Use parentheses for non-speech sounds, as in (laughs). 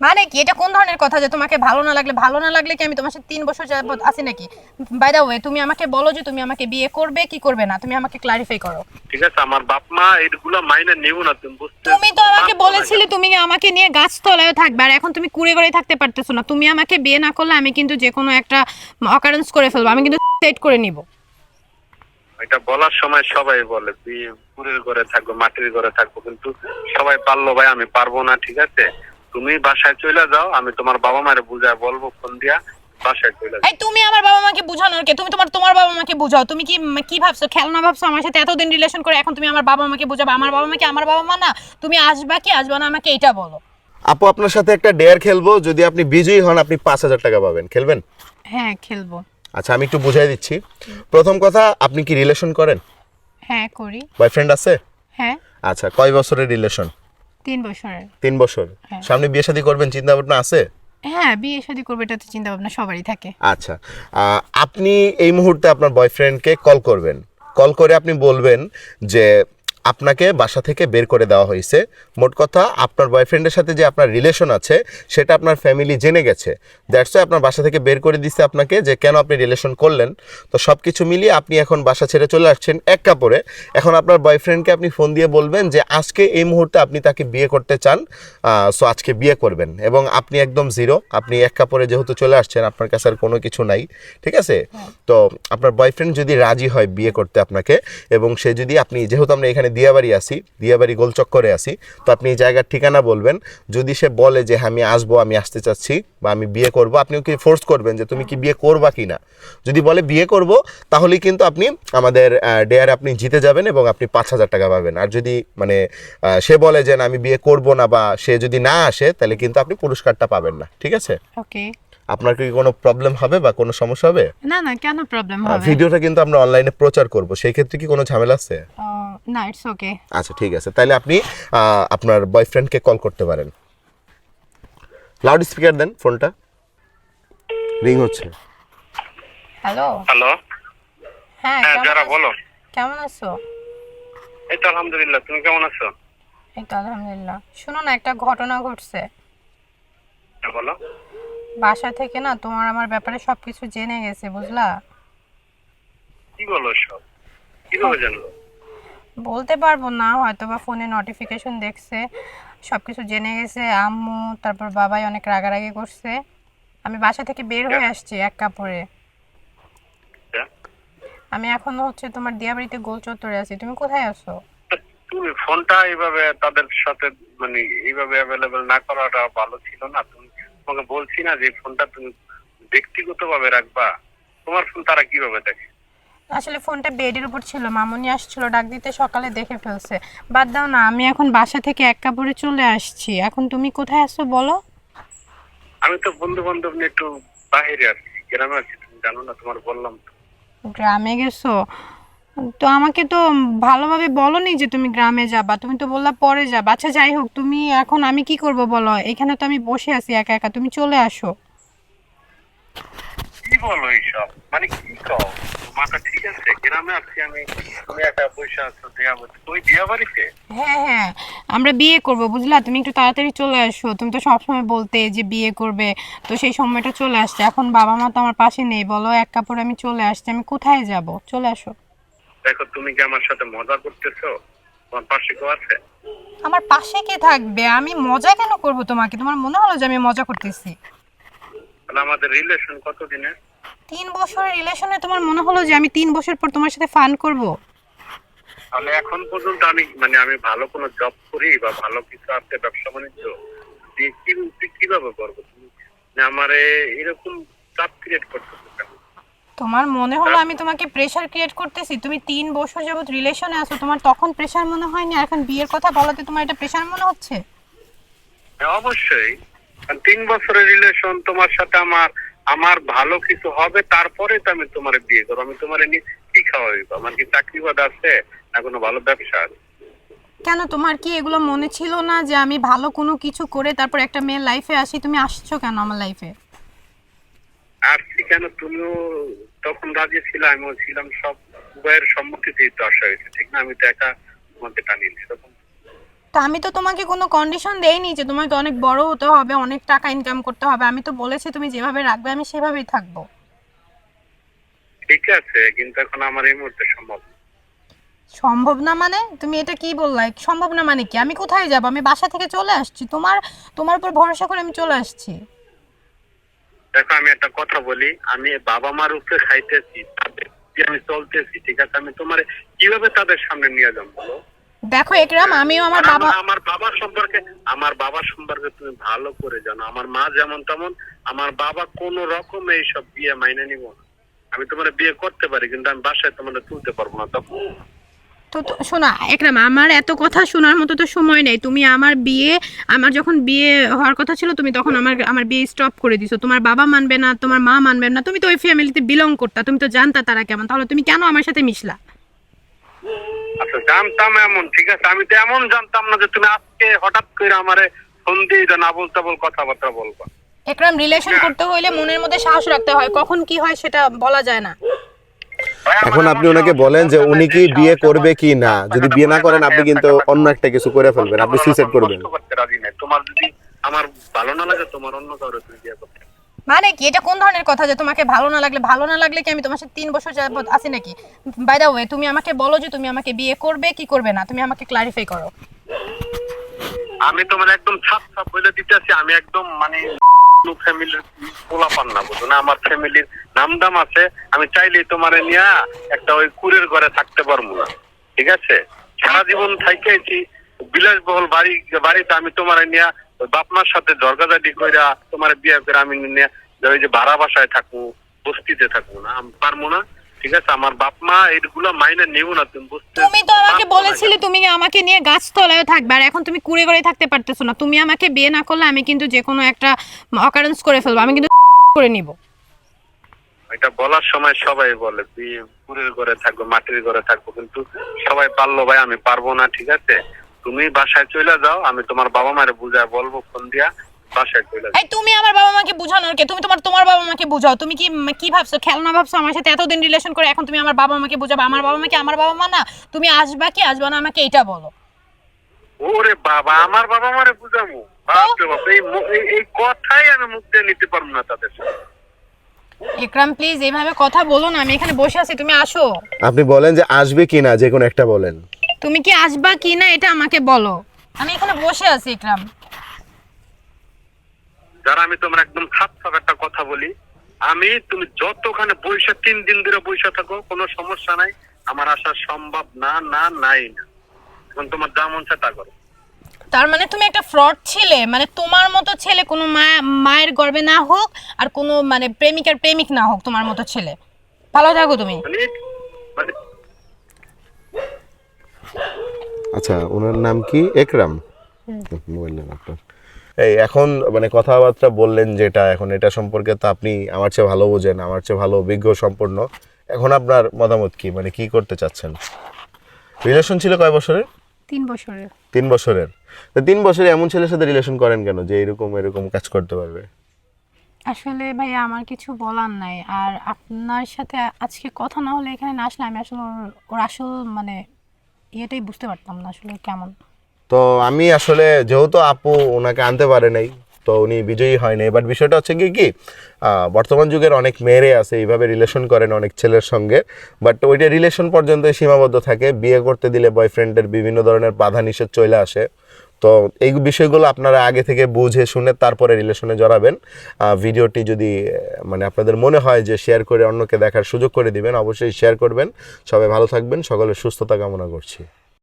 মানে কি? এটা কোন ধরনের কথা যে তোমাকে ভালো না লাগলে? ভালো না লাগলে কি আমি তোমার সাথে তিন বছর যাবত আছি নাকি? বাই দা ওয়ে তুমি আমাকে বলো যে তুমি আমাকে বিয়ে করবে কি করবে না? তুমি আমাকে ক্লারিফাই করো। ঠিক আছে আমার বাপ মা এইগুলো মাইনে নেব না তুমি বুঝতে তুমি তো আমাকে বলেছিলে তুমি আমাকে নিয়ে গাছতলায় থাকবে আর এখন তুমি কুড়ে ঘরে থাকতে পারতেছো না। তুমি আমাকে বিয়ে না করলে আমি কিন্তু যে কোনো একটা অকারেন্স করে ফেলব আমি কিন্তু সেট করে নিব। এটা বলার সময় সবাই বলে বিয়ে পুরের ঘরে থাকব মাটির ঘরে থাকব কিন্তু সবাই পারল ভাই আমি পারব না ঠিক আছে? তুমি বাসায় চলে যাও আমি তোমার বাবা মারে বুঝায় বলব ফোন দিয়া বাসায় চলে যাও। এই তুমি আমার বাবা মাকে বুঝানোর কে? তুমি তোমার তোমার বাবা মাকে বুঝাও। তুমি কি কি ভাবছ? খেলনা ভাবছ আমার সাথে? এতদিন রিলেশন করে এখন তুমি আমার বাবা মাকে বুঝাবে? আমার বাবা মাকে আমার বাবা মা না? তুমি আসবা কি আসবা না? আমাকে এটা বলো। আপু আপনার সাথে একটা ডেয়ার খেলব। যদি আপনি বিজয়ী হন আপনি পাঁচ হাজার টাকা পাবেন। খেলবেন? হ্যাঁ খেলব। আচ্ছা আমি একটু বুঝাই দিচ্ছি। প্রথম কথা আপনি কি রিলেশন করেন? হ্যাঁ করি। বয়ফ্রেন্ড আছে? হ্যাঁ। আচ্ছা কয় বছরের রিলেশন তিন বছরের। তিন বছর? হ্যাঁ। সামনে বিয়ে শাদী করবেন চিন্তা ভাবনা আছে? হ্যাঁ বিয়ে শাদী করবে এটা তো চিন্তা ভাবনা সবারই থাকে। আচ্ছা। আহ, আপনি এই মুহূর্তে আপনার বয়ফ্রেন্ডকে কল করবেন। কল করে আপনি বলবেন যে আপনাকে বাসা থেকে বের করে দেওয়া হয়েছে। মোট কথা আপনার বয়ফ্রেন্ডের সাথে যে আপনার রিলেশন আছে সেটা আপনার ফ্যামিলি জেনে গেছে। দ্যাটস আপনার বাসা থেকে বের করে দিছে আপনাকে যে কেন আপনি রিলেশন করলেন। তো সব কিছু মিলিয়ে আপনি এখন বাসা ছেড়ে চলে আসছেন এক কাপড়ে। এখন আপনার বয়ফ্রেন্ডকে আপনি ফোন দিয়ে বলবেন যে আজকে এই মুহূর্তে আপনি তাকে বিয়ে করতে চান সো আজকে বিয়ে করবেন। এবং আপনি একদম জিরো আপনি এক কাপড়ে যেহেতু চলে আসছেন আপনার কাছে আর কোনো কিছু নাই ঠিক আছে? তো আপনার বয়ফ্রেন্ড যদি রাজি হয় বিয়ে করতে আপনাকে এবং সে যদি আপনি যেহেতু আমরা এখানে দিয়াবাড়ি আসি, দিয়াবাড়ি গোলচক্করে আসি। তো আপনি এই জায়গার ঠিকানা বলবেন। যদি সে বলে যে, আমি আসব, আমি আসতে চাচ্ছি বা আমি বিয়ে করব আপনি ওকে ফোর্স করবেন যে, তুমি কি বিয়ে করবা কি না যদি বলে, বিয়ে করব তাহলে কিন্তু আপনি আমাদের ডেয়ারে আপনি জিতে যাবেন এবং আপনি পাঁচ হাজার টাকা পাবেন। আর যদি মানে সে বলে যে আমি বিয়ে করব না, বা সে যদি না আসে, তাহলে কিন্তু আপনি পুরস্কারটা পাবেন না। ঠিক আছে? ওকে আপনার কি কোনো প্রবলেম হবে বা কোনো সমস্যা হবে? না না কেন প্রবলেম হবে? ভিডিওটা কিন্তু আমরা অনলাইনে প্রচার করব সেই ক্ষেত্রে কি কোনো ঝামেলা আছে? না ইটস ওকে আচ্ছা ঠিক আছে তাহলে আপনি আপনার বয়ফ্রেন্ডকে কল করতে পারেন। লাউড স্পিকার দেন ফোনটা রিং হচ্ছে। হ্যালো হ্যালো হ্যাঁ হ্যাঁ যারা বলো। কেমন আছো? এই তো আলহামদুলিল্লাহ তুমি কেমন আছো? এই তো আলহামদুলিল্লাহ। শোনো না একটা ঘটনা ঘটছে। হ্যাঁ, বলো। বাসা থেকে না তোমার আমার ব্যাপারে সবকিছু জেনে গেছে বুঝলা? কি বলো সব? কীভাবে জানলো? বলতে পারব না হয়তো বা ফোনে নোটিফিকেশন দেখছে সবকিছু জেনে গেছে আম্মু তারপর বাবাই অনেক রাগারাগি করছে। আমি বাসা থেকে বের হয়ে আসছি এক কাপড়ে। হ্যাঁ? আমি এখন হচ্ছে তোমার দিয়াবাড়িতে গোল চত্বরে আছি। তুমি কোথায় আছো? তুমি ফোনটা এইভাবে তাদের সাথে মানে এইভাবে অ্যাভেলেবেল না করাটা ভালো ছিল না তোমাকে বলছি না যে ফোনটা তুমি ব্যক্তিগতভাবে রাখবা। তোমার ফোন তারা কীভাবে দেখে? আসলে ফোনটা বেডের উপর ছিল মামুনি আসছিল ডাক দিতে সকালে দেখে ফেলছে। বাদ দাও না আমি এখন বাসা থেকে এক কাপড়ে চলে আসছি। এখন তুমি কোথায় আছো বলো? আমি তো বন্ধু বান্ধব নিয়ে একটু বাইরে আছি গ্রামে আছি তুমি জানো না তোমার বললাম তো। গ্রামে গেছো? তো আমাকে তো ভালোভাবে বলনি যে তুমি গ্রামে যাবা তুমি তো বললা পরে যাবা। আচ্ছা যাই হোক তুমি এখন আমি কি করব বলো? এখানে তো আমি বসে আছি একা একা তুমি চলে আসো। কি বলো এইসব? মানে কি কও? মাথা ঠিক আছে গ্রামে আছি আমি। তুমি একটা পয়সা আছো দেয়া তুই দিয়া বাড়িতে? হ্যাঁ হ্যাঁ আমরা বিয়ে করব বুঝলা? তুমি একটু তাড়াতাড়ি চলে আসো। তুমি তো সবসময় বলতে যে বিয়ে করবে তো সেই সময়টা চলে আসছে। এখন বাবা মা তো আমার পাশে নেই বলো এক কাপড় আমি চলে আসছি আমি কোথায় যাব? চলে আসো। দেখো তুমি কি আমার সাথে মজা করতেছো? তোমার পাশে কেউ আছে? আমার পাশে কে থাকবে? আমি মজা কেন করব তোমাকে? তোমার মনে হলো যে আমি মজা করতেছি। তাহলে আমাদের রিলেশন কতদিনের তিন বছরের রিলেশনে তোমার মনে হলো যে আমি তিন বছর পর তোমার সাথে ফান করব? তাহলে এখন পর্যন্ত আমি মানে আমি ভালো কোনো জব করি বা ভালো কিছু আছে ব্যবসা বাণিজ্য কি কীভাবে করব তুমি? মানে আমারে এরকম চাপ ক্রিয়েট করতেছো। কেন তোমার মনে হলো আমি তোমাকে প্রেশার ক্রিয়েট করতেছি তুমি তিন বছর যাবত রিলেশনে আছো তোমার তখন প্রেশার মনে হয়নি? আর এখন বিয়ের কথা বলাতে তোমার এটা প্রেশার মনে হচ্ছে? অবশ্যই। তিন বছরের রিলেশন তোমার সাথে আমার আমার ভালো কিছু হবে তারপরে তো আমি তোমার বিয়ে করব। আমি তোমার নিয়ে কি খাওয়াইবো আমার কি চাকরি বাদ আছে না কোনো ভালো ব্যবসা আছে? কেন তোমার কি এগুলো মনে ছিল না যে আমি ভালো কোনো কিছু করে তারপর একটা মেয়ের লাইফে আসি? তুমি আসছো কেন আমার লাইফে আসছি কেন তুমিও তখন রাজি ছিল আমিও ছিলাম সব উভয়ের সম্মতিতেই তো আসা হয়েছে ঠিক না? আমি তো একা তোমাকে টানিনি এরকম তো আমি তো তোমাকে কোনো কন্ডিশন দেইনি যে তোমাকে অনেক বড় হতে হবে অনেক টাকা ইনকাম করতে হবে। আমি তো বলেছি তুমি যেভাবে রাখবে আমি সেভাবেই থাকব। ঠিক আছে কিন্তু এখন আমার এই মুহূর্তে সম্ভব না। সম্ভব না মানে? তুমি এটা কি বললা? সম্ভব না মানে কি? আমি কোথায় যাব? আমি বাসা থেকে চলে আসছি। তোমার তোমার উপর ভরসা করে আমি চলে আসছি। দেখো আমি একটা কথা বলি আমি বাবা মার উপরে খাইতেছি আমি চলতেছি ঠিক আছে? আমি তোমার কীভাবে তাদের সামনে নিয়ে যাব বলো? দেখো একরাম আমিও আমার বাবা আমার- আমার বাবার সম্পর্কে আমার বাবার সম্পর্কে তুমি ভালো করে জানো। আমার মা যেমন তেমন আমার বাবা কোন রকম এইসব বিয়ে মাইনে নিব না। আমি তোমার বিয়ে করতে পারি কিন্তু আমি বাসায় তোমার তুলতে পারব না। তখন তো শোনা একরাম আমার এত কথা শোনার মতো তো সময় নেই। তুমি আমার বিয়ে আমার যখন বিয়ে হওয়ার কথা ছিল তুমি তখন আমার আমার বিয়ে স্টপ করে দিছো। তোমার বাবা মানবে না তোমার মা মানবে না তুমি তো ওই ফ্যামিলিতে বিলং করতা তুমি তো জানতা তারা কেমন। তাহলে তুমি কেন আমার সাথে মিশলা? আচ্ছা জানতাম এমন ঠিক আছে? আমি তো এমন জানতাম না যে তুমি আজকে হঠাৎ করে আমারে ফোন দিয়ে যে না বলতে বল কথাবার্তা বলবা একরাম রিলেশন করতে হইলে মনের মধ্যে সাহস রাখতে হয়। কখন কি হয় সেটা বলা যায় না। এখন আপনি ওনাকে বলেন যে উনি কি বিয়ে করবে কি না? যদি বিয়ে না করেন, আপনি কিন্তু অন্য একটা কিছু করে ফেলবেন, আপনি সুইসাইড করবেন। তোমার যদি আমার ভালো না লাগে তোমার অন্য কারও তুমি বিয়ে করতে মানে কি? এটা কোন ধরনের কথা যে তোমাকে ভালো না লাগলে? ভালো না লাগলে কি আমি তোমার সাথে তিন বছর যাবত আছি নাকি? বাই দা ওয়ে তুমি আমাকে বলো যে তুমি আমাকে বিয়ে করবে কি করবে না? তুমি আমাকে ক্লারিফাই করো। আমি তোমার একদম ছাপ ছাপ বলে দিতেছি আমি একদম মানে ফ্যামিলির পোলা পান না, বুঝো না? আমার ফ্যামিলির নাম দাম আছে, আমি চাইলেই তোমার নিয়ে একটা ওই কুরের ঘরে থাকতে পারব না, ঠিক আছে? সারা জীবন থাইকেছি, বিলাসবহুল বাড়ি, বাড়িতে আমি তোমার নিয়ে বাপমার সাথে জর্গাজাটি কইরা তোমার বিয়ে করে আমি নিয়ে ওই যে ভাড়া বাসায় থাকব, বস্তিতে থাকব না, আমি পারব না? ঠিক আছে আমার বাপ মা এইগুলো মাইনে নেব না তুমি বুঝতে তুমি তো আমাকে বলেছিলে তুমি আমাকে নিয়ে গাছতলায় থাকবে আর এখন তুমি কুড়ে ঘরে থাকতে পারতেছো না। তুমি আমাকে বিয়ে না করলে আমি কিন্তু যে কোনো একটা অকারেন্স করে ফেলব আমি কিন্তু (laughs) করে নিব। এটা বলার সময় সবাই বলে পুরের ঘরে থাকব মাটির ঘরে থাকব কিন্তু সবাই পারল ভাই আমি পারব না ঠিক আছে? তুমি বাসায় চলে যাও আমি তোমার বাবা মারে বুঝায় বলব ফোন দিয়া। এই তুমি আমার বাবা মাকে বুঝানোর কে তুমি তোমার তোমার বাবা মাকে বুঝাও। তুমি কি কি ভাবছ? খেলনা ভাবছ? আমার সাথে এতদিন রিলেশন করে এখন তুমি আমার বাবা মাকে বুঝাবে? আমার বাবা মাকে আমার বাবা মা না তুমি আসবা কি আসবা না আমাকে এইটা বলো। ওরে বাবা আমার বাবা মারে বুঝাবো? এই মু- এই- এই কথাই আমি মুখ দিয়ে নিতে পারব না তাদের সাথে। ইকরাম প্লিজ এইভাবে কথা বলো না আমি এখানে বসে আছি তুমি আসো। আপনি বলেন যে আসবে কিনা যে কোনো একটা বলেন। তুমি কি আসবা কিনা এটা আমাকে বলো। আমি এখানে বসে আছি ইকরাম যারা আমি তোমার একদম খাপ একটা কথা বলি আমি তুমি যতখানে বৈশা তিন দিন ধরে বৈশা থাকো কোনো সমস্যা নাই। আমার আসা সম্ভব না না নাই না। এখন তোমার যা মন তা করো। তার মানে তুমি একটা ফ্রড ছিলে মানে তোমার মতো ছেলে কোনো মা- মায়ের গর্বে না হোক আর কোনো মানে প্রেমিকার প্রেমিক না হোক তোমার মতো ছেলে। ভালো থাকো তুমি। মানে মানে আচ্ছা ওনার নাম কি? একরাম। মোবাইল নাম আপনার। এই এখন মানে কথাবার্তা বললেন যেটা এখন এটা সম্পর্কে তো আপনি আমার চেয়ে ভালো বোঝেন আমার চেয়ে ভালো অভিজ্ঞ সম্পন্ন। এখন আপনার মতামত কি? মানে কি করতে চাচ্ছেন? রিলেশন ছিল কয় বছরের? তিন বছরের। তিন বছরের। তো তিন বছরে এমন ছেলের সাথে রিলেশন করেন কেন যে এরকম এরকম কাজ করতে পারবে? আসলে ভাই আমার কিছু বলার নাই। আর আপনার সাথে আজকে কথা না হলে এখানে না আসলে আমি আসলে ওর- ওর আসল মানে ইয়েটাই বুঝতে পারতাম না আসলে কেমন। তো আমি আসলে যেহেতু আপু ওনাকে আনতে পারে নাই, তো উনি বিজয়ী হয়নি বাট বিষয়টা হচ্ছে কি কি বর্তমান যুগের অনেক মেয়েরে আছে, এইভাবে রিলেশন করেন অনেক ছেলের সঙ্গে। বাট ওইটা রিলেশন পর্যন্ত সীমাবদ্ধ থাকে। বিয়ে করতে দিলে বয়ফ্রেন্ডের বিভিন্ন ধরনের বাধা নিষেধ চলে আসে। তো এই বিষয়গুলো আপনারা আগে থেকে বুঝে শুনে তারপরে রিলেশনে জড়াবেন। ভিডিওটি যদি মানে আপনাদের মনে হয় যে শেয়ার করে অন্যকে দেখার সুযোগ করে দিবেন, অবশ্যই শেয়ার করবেন। সবাই ভালো থাকবেন। সকলের সুস্থতা কামনা করছি।